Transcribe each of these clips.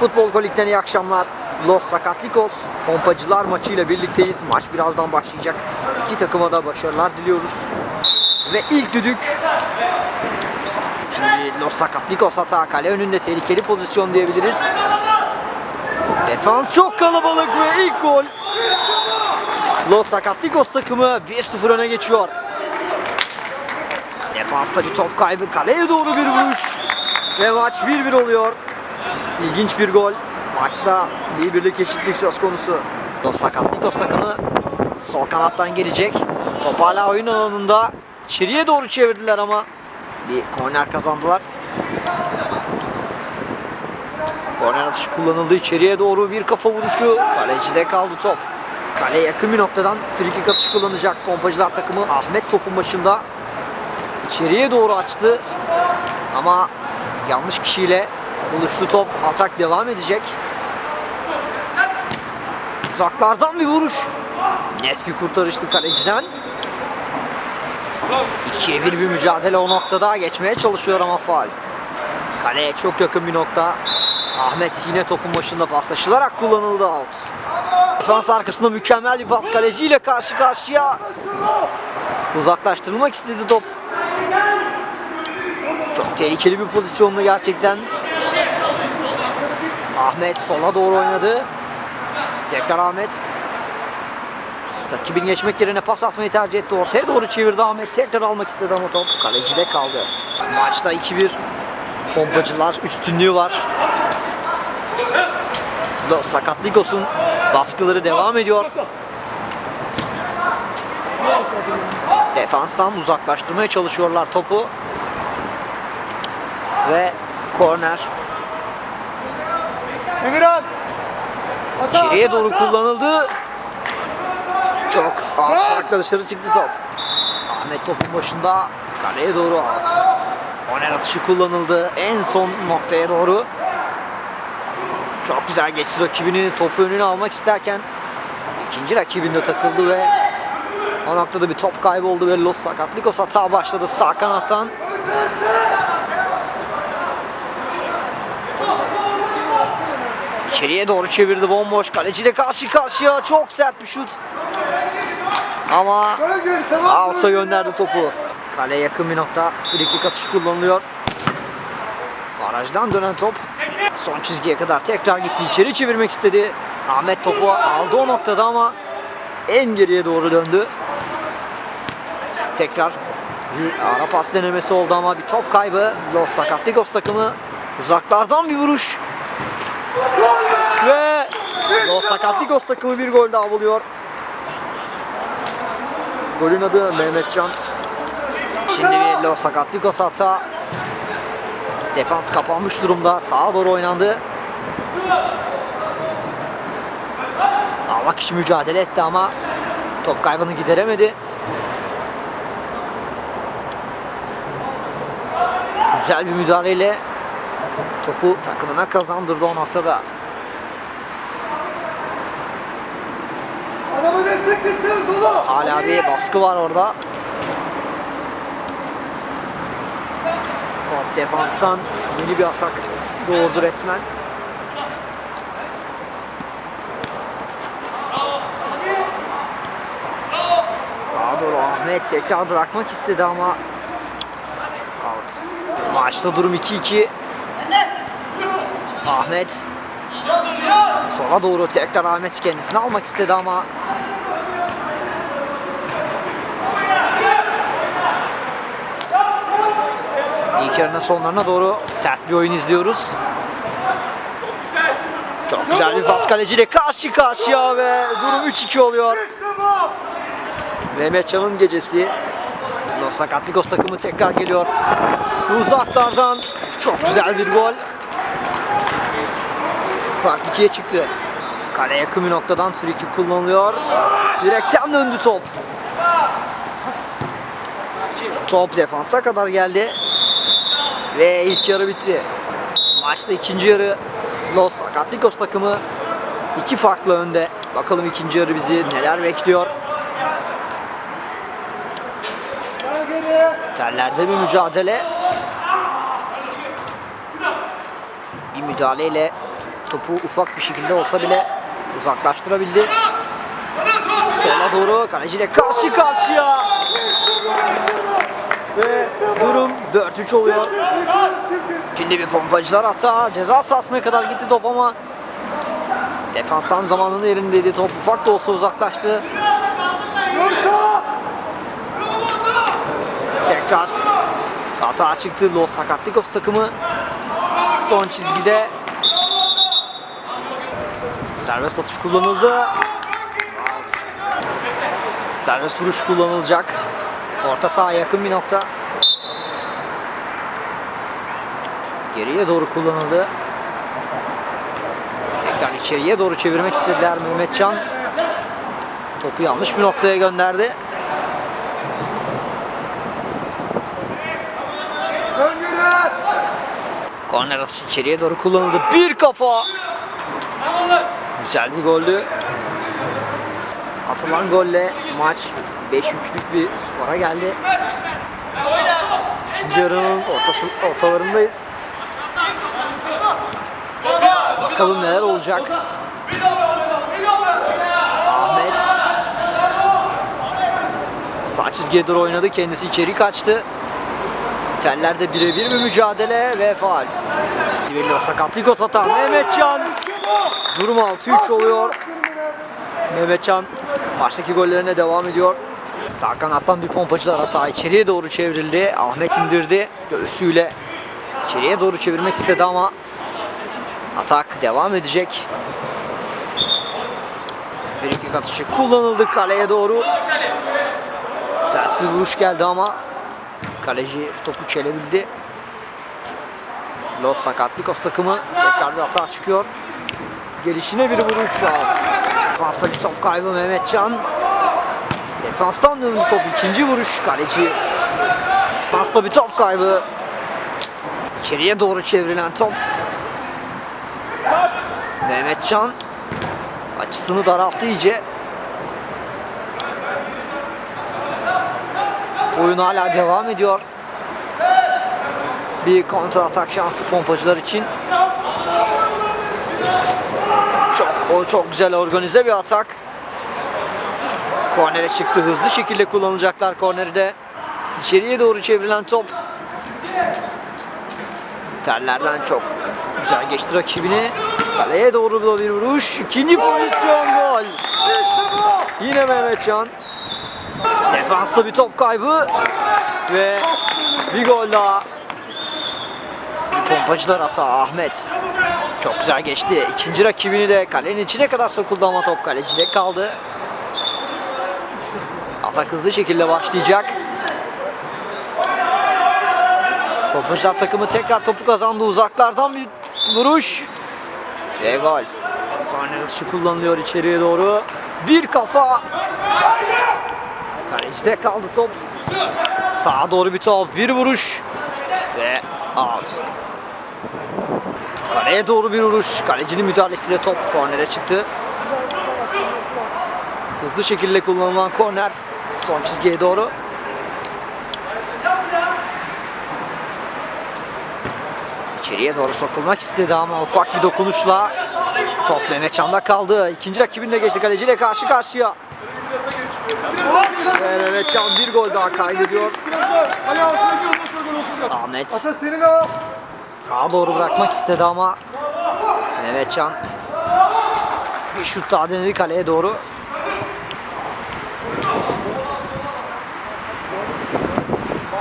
Futbol Kolik'ten iyi akşamlar. Los Sakatlikos pompacılar maçıyla birlikteyiz. Maç birazdan başlayacak. İki takıma da başarılar diliyoruz. Ve ilk düdük. Şimdi Los Sakatlikos hata kale önünde tehlikeli pozisyon diyebiliriz. Defans çok kalabalık ve ilk gol. Los Sakatlikos takımı 1-0 öne geçiyor. Defansta bir top kaybı. Kaleye doğru bir vuruş. Ve maç 1-1 oluyor. İlginç bir gol. Maçta bir birlik eşitlik söz konusu. Los Sakatlikos takımı sol kanattan gelecek. Top hala oyun alanında. İçeriye doğru çevirdiler ama bir korner kazandılar. Korner atışı kullanıldı. İçeriye doğru bir kafa vuruşu. Kalecide kaldı top. Kaleye yakın bir noktadan frikik atış kullanacak pompacılar takımı. Ahmet topun başında. İçeriye doğru açtı. Ama yanlış kişiyle buluştu top. Atak devam edecek. Uzaklardan bir vuruş. Net bir kurtarıştı kaleciden. İkiye bir bir mücadele o noktada geçmeye çalışıyor ama faal. Kaleye çok yakın bir nokta. Ahmet yine topun başında paslaşılarak kullanıldı out. Defans arkasında mükemmel bir pas kaleciyle karşı karşıya. Uzaklaştırılmak istedi top. Çok tehlikeli bir pozisyonda gerçekten. Ahmet sola doğru oynadı. Tekrar Ahmet. Rakibini geçmek yerine pas atmayı tercih etti. Ortaya doğru çevirdi Ahmet. Tekrar almak istedi ama top kalecide kaldı. Maçta 2-1 pompacılar üstünlüğü var. Sakatlikos'un baskıları devam ediyor. Defanstan uzaklaştırmaya çalışıyorlar topu. Ve korner Emirhan! Hata, içeriye hata, doğru hata. kullanıldı. Çok az farkla dışarı çıktı top. Ahmet topun başında kaleye doğru out. Korner atışı kullanıldı. En son noktaya doğru. Çok güzel geçti rakibini topu önüne almak isterken ikinci rakibinde takıldı ve o noktada bir top kayboldu ve Los Sakatlikos hata başladı sağ kanattan. İçeriye doğru çevirdi bomboş kaleciyle karşı karşıya çok sert bir şut. Ama. Out'a gönderdi topu. Kaleye yakın bir nokta. Frikik atışı kullanılıyor. Barajdan dönen top. Son çizgiye kadar tekrar gitti. içeri çevirmek istedi. Ahmet topu aldı o noktada ama en geriye doğru döndü. Tekrar bir ara pas denemesi oldu ama bir top kaybı. Los Sakatlikos takımı uzaklardan bir vuruş. Ve Sakatlikos takımı bir gol daha buluyor. Golün adı Mehmetcan. Şimdi bir Los Sakatlikos hata. Defans kapanmış durumda. Sağa doğru oynandı. Almak için mücadele etti ama top kaybını gideremedi. Güzel bir müdahaleyle topu takımına kazandırdı o noktada. Hala bir baskı var orada. Top defanstan yeni bir atak doğurdu resmen. Sağa doğru Ahmet tekrar bırakmak istedi ama out. Maçta durum 2-2. Ahmet sola doğru tekrar Ahmet kendisini almak istedi ama İlk yarının sonlarına doğru sert bir oyun izliyoruz. Çok güzel bir pas kaleciyle karşı karşıya ve durum 3-2 oluyor. İşte bu. Mehmetcan'ın gecesi. Los Sakatlikos takımı tekrar geliyor. Uzaklardan çok güzel bir gol. Fark 2'ye çıktı. Kale yakın bir noktadan friki kullanılıyor. Direkten döndü top. Top defansa kadar geldi. Ve ilk yarı bitti. Maçta ikinci yarı Los Sakatlikos takımı iki farklı önde. Bakalım ikinci yarı bizi neler bekliyor. Tellerde bir mücadele. Bir müdahaleyle topu ufak bir şekilde olsa bile uzaklaştırabildi. Sola doğru kaleciyle karşı karşıya. Ve durum 4-3 oluyor. Şimdi bir pompacılar hata. Ceza sahasına kadar gitti top ama defans tam zamanında yerindeydi. Top ufak da olsa uzaklaştı. Tekrar hata çıktı. Los Sakatlikos takımı son çizgide serbest atış kullanıldı. Serbest vuruş kullanılacak. Orta saha yakın bir nokta. Geriye doğru kullanıldı. Tekrar içeriye doğru çevirmek istediler Mehmetcan. Topu yanlış bir noktaya gönderdi. Korner atışı içeriye doğru kullanıldı. Bir kafa. Güzel bir goldü. Atılan golle maç 5-3'lük bir skora geldi. İkinci yarının ortası, ortalarındayız. Bakalım neler olacak. Ahmet sağ çizgiye doğru oynadı. Kendisi içeri kaçtı. Tellerde birebir bir mücadele ve faal. Veriyor sakatlık atan Mehmetcan. Durum 6-3 oluyor. Mehmetcan baştaki gollerine devam ediyor. Sağ kanattan bir pompacılar hata içeriye doğru çevrildi. Ahmet indirdi göğsüyle. içeriye doğru çevirmek istedi ama atak devam edecek. Frikik atışı kullanıldı kaleye doğru. Ters bir vuruş geldi ama kaleci topu çelebildi. Los Sakatlikos takımı tekrar bir hata çıkıyor. Gelişine bir vuruş an. Defansta bir top kaybı Mehmetcan. Defanstan döndü top. ikinci vuruş kaleci. Defansta bir top kaybı. İçeriye doğru çevrilen top. Mehmetcan açısını daralttı iyice. Oyun hala devam ediyor. Bir kontra atak şansı pompacılar için. O çok güzel organize bir atak. Kornere çıktı. Hızlı şekilde kullanacaklar korneri de. İçeriye doğru çevrilen top. Terlerden çok güzel geçti rakibini. Kaleye doğru da bir vuruş. İkinci pozisyon gol. Yine Mehmetcan. Defansta bir top kaybı ve bir gol daha. Pompacılar hata Ahmet. Çok güzel geçti. İkinci rakibini de kalenin içine kadar sokuldu ama top kalecide kaldı. Atak hızlı şekilde başlayacak. Pompacılar takımı tekrar topu kazandı. Uzaklardan bir vuruş. Ve gol. Korner atışı kullanılıyor içeriye doğru. Bir kafa. Kalecide kaldı top. Sağa doğru bir top. Bir vuruş. Ve out. Kaleye doğru bir vuruş. Kalecinin müdahalesiyle top kornere çıktı. Hızlı şekilde kullanılan korner. Son çizgiye doğru. İçeriye doğru sokulmak istedi ama ufak bir dokunuşla top Mehmetcan'da kaldı. İkinci rakibinle geçti kaleciyle karşı karşıya. Ve Mehmetcan bir gol daha kaydediyor. Ahmet. Sağa doğru bırakmak istedi ama Mehmetcan bir şut daha denedi kaleye doğru.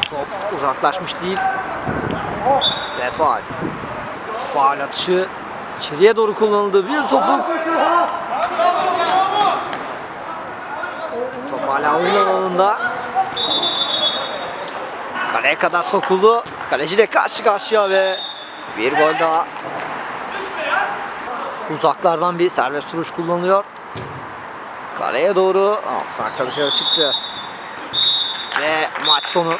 Top uzaklaşmış değil. Ve faal. Faal atışı içeriye doğru kullanıldı. Bir topuk. Top hala oyun. Kaleye kadar sokuldu. Kaleci de karşı karşıya ve bir gol daha. Uzaklardan bir serbest vuruş kullanılıyor. Kaleye doğru farkla dışarı çıktı. Ve maç sonu